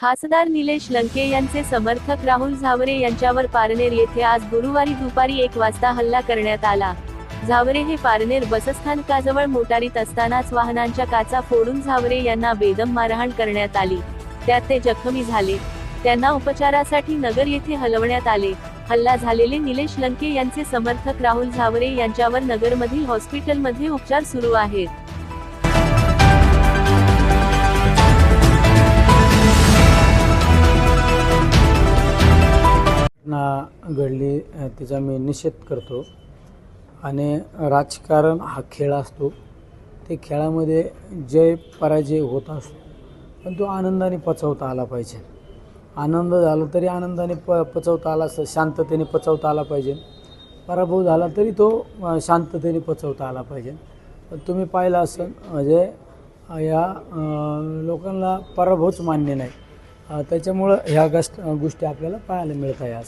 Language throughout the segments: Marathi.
खासदार निलेश लंके यांचे समर्थक राहुल झावरे यांच्यावर पारनेर येथे आज गुरुवारी दुपारी एक वाजता हल्ला करण्यात आला. झावरे हे पारनेर बसस्थानकाजवळ मोटारीत असतानाच वाहनांच्या काचा फोडून झावरे यांना बेदम मारहाण करण्यात आली. त्यात ते जखमी झाले. त्यांना उपचारासाठी नगर येथे हलवण्यात आले. हल्ला झालेले निलेश लंके यांचे समर्थक राहुल झावरे यांच्यावर नगरमधील हॉस्पिटलमध्ये उपचार सुरू आहेत. घटना घडली तिचा मी निषेध करतो. आणि राजकारण हा खेळ असतो. ते खेळामध्ये जय पराजय होत असतो पण तो आनंदाने पचवता आला पाहिजे. आनंद झाला तरी आनंदाने प पचवता आला असं शांततेने पचवता आला पाहिजे. पराभव झाला तरी तो शांततेने पचवता आला पाहिजे. पण तुम्ही पाहिलं असं म्हणजे या लोकांना पराभवच मान्य नाही. त्याच्यामुळं ह्या गस्ट गोष्टी आपल्याला पाहायला मिळत आहे आज.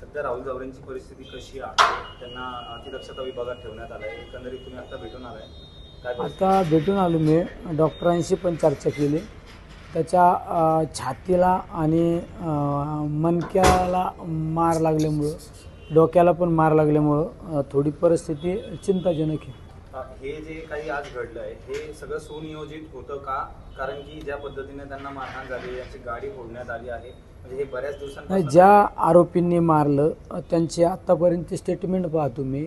सध्या राहुल जावरेंची परिस्थिती कशी आहे? त्यांना अतिदक्षता विभागात ठेवण्यात आलं आहे एकंदरीत तुम्ही आता भेटून आलाय. काय? आता भेटून आलो मी. डॉक्टरांशी पण चर्चा केली. त्याच्या छातीला आणि अ, मणक्याला मार लागल्यामुळं डोक्याला पण मार लागल्यामुळं थोडी परिस्थिती चिंताजनक आहे. हे जे काही आज घडलं आहे हे सगळं सुनियोजित होतं का? कारण की ज्या पद्धतीने त्यांना मारहाण झाली याची गाडी फोडण्यात आली आहे म्हणजे हे बऱ्याच दिवसांपासून ज्या आरोपींनी मारलं त्यांची आत्तापर्यंत स्टेटमेंट पहा तुम्ही.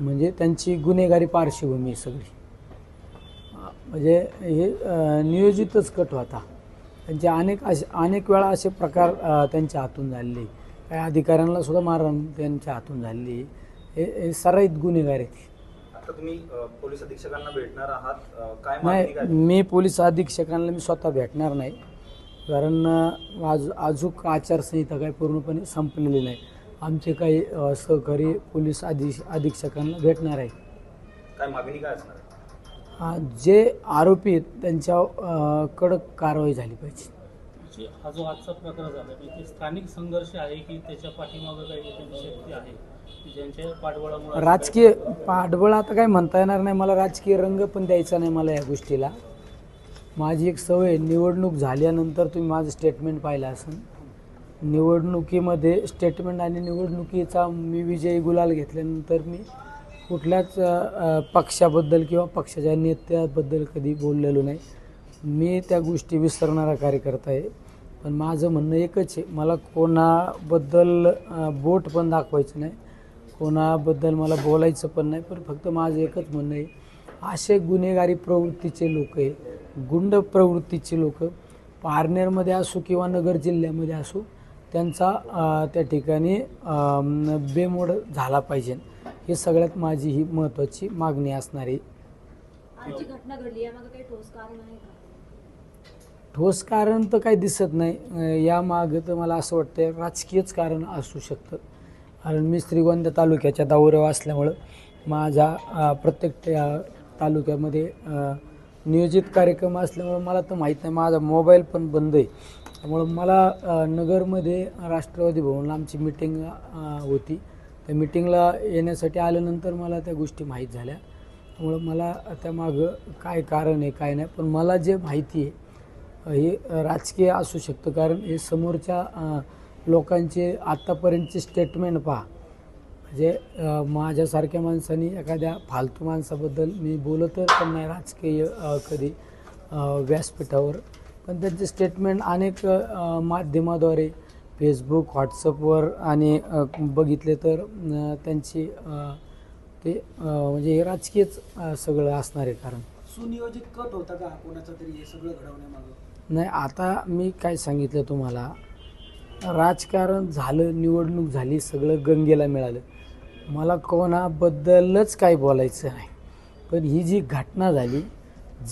म्हणजे त्यांची गुन्हेगारी पार्श्वभूमी सगळी. म्हणजे हे नियोजितच कट होता. त्यांचे अनेक असे अनेक वेळा असे प्रकार त्यांच्या हातून झालेले. काही अधिकाऱ्यांना सुद्धा मारहाण त्यांच्या हातून झालेली. हे हे सराईत गुन्हेगार आहेत. आता तुम्ही पोलीस अधीक्षकांना भेटणार आहात. काय नाही मी पोलीस अधीक्षकांना मी स्वतः भेटणार नाही. कारण आज अजूक आचारसंहिता काही पूर्णपणे संपलेली नाही. आमचे काही सहकारी पोलीस अधि अधीक्षकांना भेटणार आहे काय मागणी काय असणार? जे आरोपी आहेत त्यांच्यावर अ, कडक कारवाई झाली पाहिजे. हा जो आजचा प्रकार झाला म्हणजे ते स्थानिक संघर्ष आहे की त्याच्या पाठीमागं काही शक्ती आहे? ज्यांच्या पाठबळामुळे राजकीय पाठबळ आता काय म्हणता येणार नाही. मला राजकीय रंग पण द्यायचा नाही मला या गोष्टीला. माझी एक सवय निवडणूक झाल्यानंतर तुम्ही माझं स्टेटमेंट पाहिलं असेल. निवडणुकीमध्ये स्टेटमेंट आणि निवडणुकीचा मी विजयी गुलाल घेतल्यानंतर मी कुठल्याच पक्षाबद्दल किंवा पक्षाच्या नेत्याबद्दल कधी बोललेलो नाही. मी त्या गोष्टी विसरणारा कार्यकर्ता आहे. पण माझं म्हणणं एकच आहे मला कोणाबद्दल बोट पण दाखवायचं नाही. कोणाबद्दल मला बोलायचं पण नाही पण फक्त माझं एकच म्हणणं आहे असे गुन्हेगारी प्रवृत्तीचे लोक आहे गुंड प्रवृत्तीचे लोक पारनेरमध्ये असो किंवा नगर जिल्ह्यामध्ये असो त्यांचा त्या ठिकाणी बेमोड झाला पाहिजे. हे सगळ्यात माझी ही महत्त्वाची मागणी असणारी. घटना घडली ठोस कारण आहे का? ठोस कारण तर काही दिसत नाही. यामागं तर मला असं वाटतं राजकीयच कारण असू शकतं. कारण मी श्रीगोंदा तालुक्याच्या दौऱ्यावर असल्यामुळं माझ्या प्रत्येक तालुक्यामध्ये नियोजित कार्यक्रम असल्यामुळं मला तर माहीत नाही. माझा मोबाईल पण बंद आहे. त्यामुळं मला नगरमध्ये राष्ट्रवादी भवनला आमची मिटिंग होती. त्या मिटिंगला येण्यासाठी आल्यानंतर मला त्या गोष्टी माहीत झाल्या. त्यामुळं मला त्यामागं काय कारण आहे काय नाही पण मला जे माहिती आहे हे राजकीय असू शकतं. कारण हे समोरच्या लोकांचे आत्तापर्यंतचे स्टेटमेंट पहा. म्हणजे माझ्यासारख्या माणसाने एखाद्या फालतू माणसाबद्दल मी बोलतच पण नाही राजकीय कधी व्यासपीठावर. पण त्यांचे स्टेटमेंट अनेक माध्यमाद्वारे फेसबुक व्हॉट्सअपवर आणि बघितले तर त्यांची ते म्हणजे हे राजकीयच सगळं असणार आहे कारण. सुनियोजित कट होता का? कोणाचा तरी हे सगळं घडवण्यामागं? नाही आता मी काय सांगितलं तुम्हाला? राजकारण झालं निवडणूक झाली सगळं गंगेला मिळालं. मला कोणाबद्दलच काही बोलायचं नाही. पण ही जी घटना झाली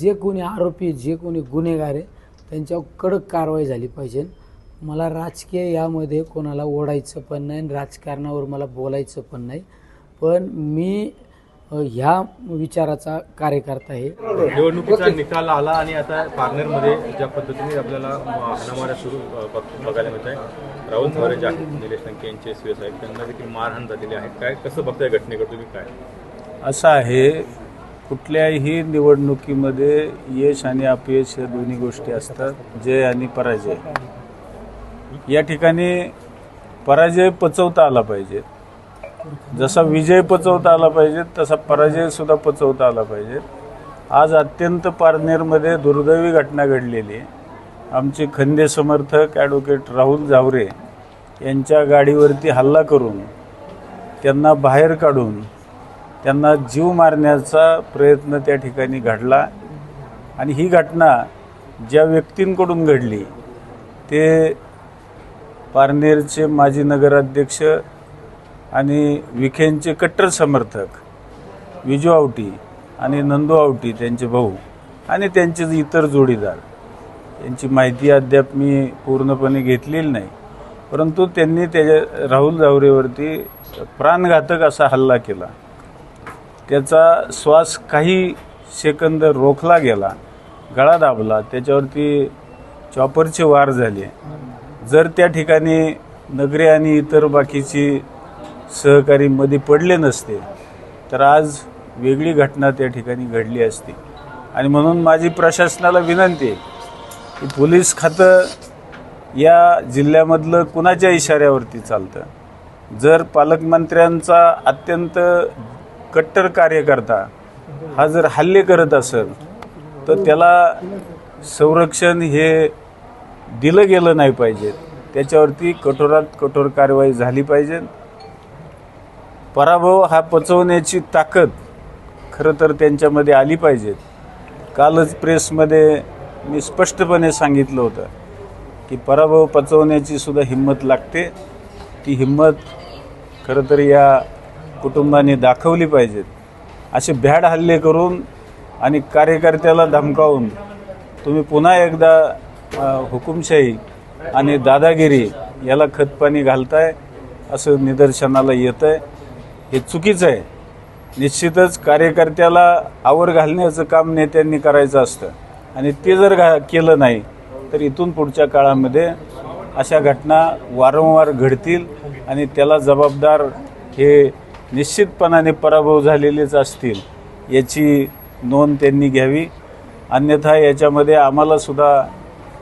जे कोणी आरोपी जे कोणी गुन्हेगार आहे त्यांच्यावर कडक कारवाई झाली पाहिजे. मला राजकीय यामध्ये कोणाला ओढायचं पण नाही आणि राजकारणावर मला बोलायचं पण नाही. पण मी ह्या विचाराचा कार्यकर्ता आहे. निवडणुकीचा निकाल आला आणि आता पारनेरमध्ये ज्या पद्धतीने आपल्याला हाणामाऱ्या सुरू बघायला मिळत आहे राहुल जे आहेत निलेश लंके यांचे एस आहेत त्यांना देखील मारहाण झालेली आहे. काय कसं बघताय घटनेकडे तुम्ही काय? असं आहे कुठल्याही निवडणुकीमध्ये यश आणि अपयश या दोन्ही गोष्टी असतात जय आणि पराजय. या ठिकाणी पराजय पचवता आला पाहिजे. जसा विजय पचवता आला पाहिजे तसा पराजय सुद्धा पचवता आला पाहिजे. आज अत्यंत पारनेरमध्ये दुर्दैवी घटना घडलेली आहे. आमचे खंदे समर्थक ॲडव्होकेट राहुल झावरे यांच्या गाडीवरती हल्ला करून त्यांना बाहेर काढून त्यांना जीव मारण्याचा प्रयत्न त्या ठिकाणी घडला. आणि ही घटना ज्या व्यक्तींकडून घडली ते पारनेरचे माजी नगराध्यक्ष आणि विखेंचे कट्टर समर्थक विजू आवटी आणि नंदू आवटी त्यांचे भाऊ आणि त्यांचे इतर जोडीदार. यांची माहिती अद्याप मी पूर्णपणे घेतलेली नाही परंतु त्यांनी त्याच्या राहुल जावरेवरती प्राणघातक असा हल्ला केला. त्याचा श्वास काही सेकंद रोखला गेला गळा दाबला त्याच्यावरती चॉपरचे वार झाले. जर त्या ठिकाणी नगरे आणि इतर बाकीची सहकारी मध्ये पडले नसते तर आज वेगळी घटना त्या ठिकाणी घडली असती. आणि म्हणून माझी प्रशासनाला विनंती आहे की पोलीस खातं या जिल्ह्यामधलं कुणाच्या इशाऱ्यावरती चालतं? जर पालकमंत्र्यांचा अत्यंत कट्टर कार्यकर्ता हा जर हल्ले करत असेल तर त्याला संरक्षण हे दिलं गेलं नाही पाहिजे. त्याच्यावरती कठोरात कठोर कारवाई झाली पाहिजे. पराभव हा पचवण्याची ताकद खरं तर त्यांच्यामध्ये आली पाहिजे. कालच प्रेसमध्ये मी स्पष्टपणे सांगितलं होतं की पराभव पचवण्याची सुद्धा हिंमत लागते. ती हिंमत खरं तर या कुटुंबाने दाखवली पाहिजेत असे भ्याड हल्ले करून आणि कार्यकर्त्याला धमकावून तुम्ही पुन्हा एकदा हुकुमशाही आणि दादागिरी याला खतपाणी घालताय असं निदर्शनाला येतं आहे हे चुकीचं आहे. निश्चितच कार्यकर्त्याला आवर घालण्याचं काम नेत्यांनी करायचं असतं. आणि ते जर घा केलं नाही तर इथून पुढच्या काळामध्ये अशा घटना वारंवार घडतील आणि त्याला जबाबदार हे निश्चितपणाने पराभव झालेलेच असतील याची नोंद त्यांनी घ्यावी. अन्यथा याच्यामध्ये आम्हालासुद्धा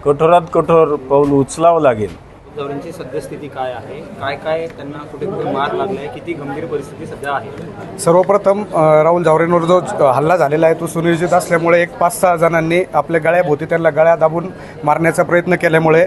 कठोरात कठोर पाऊल उचलावं लागेल. जावरेंची सद्यस्थिती काय आहे? काय काय त्यांना कुठे कुठे मार लागलाय? किती गंभीर परिस्थिती सध्या आहे? सर्वप्रथम राहुल जावरेंवर जो हल्ला झालेला आहे तो सुनियोजित असल्यामुळे एक पाच सहा जणांनी आपल्या गळ्याभोवती त्यांना गळ्या दाबून मारण्याचा प्रयत्न केल्यामुळे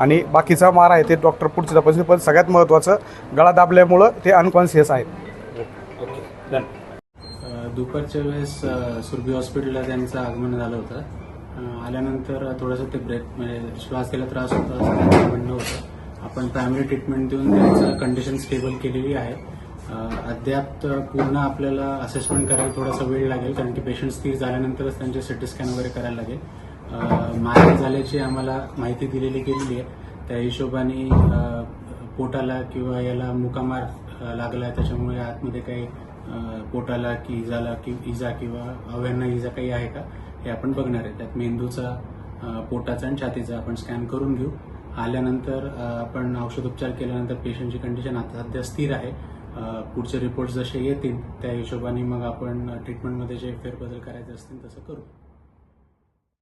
आणि बाकीचा मार आहे ते डॉक्टर पुढची तपासणी पण सगळ्यात महत्त्वाचं गळा दाबल्यामुळं ते अनकॉन्शियस आहेत. दुपारच्या वेळेस सुरभी हॉस्पिटलला त्यांचं आगमन झालं होतं. आल्यानंतर थोडंसं ते ब्रेथ म्हणजे श्वास घ्यायला त्रास होता असं त्यांचं म्हणणं होतं. आपण प्रायमरी ट्रीटमेंट देऊन त्यांचं कंडिशन स्टेबल केलेली आहे. अद्याप पूर्ण आपल्याला असेसमेंट करायला थोडासा वेळ लागेल कारण की पेशंट स्थिर झाल्यानंतरच त्यांचे सिटी स्कॅन वगैरे करायला लागेल. अ, मारहाण झाल्याची आम्हाला माहिती दिलेली गेलेली आहे. त्या हिशोबाने पोटाला किंवा याला मुकामार लागला. त्याच्यामुळे आतमध्ये काही पोटाला की इजाला कि इजा किंवा अवयांना इजा काही आहे का हे आपण बघणार आहे. त्यात मेंदूचा पोटाचा आणि छातीचा आपण स्कॅन करून घेऊ. आल्यानंतर आपण औषधोपचार केल्यानंतर पेशंटची कंडिशन आता सध्या स्थिर आहे. पुढचे रिपोर्ट जसे येतील त्या हिशोबाने मग आपण ट्रीटमेंटमध्ये जे फेरबदल करायचे असतील तसं करू.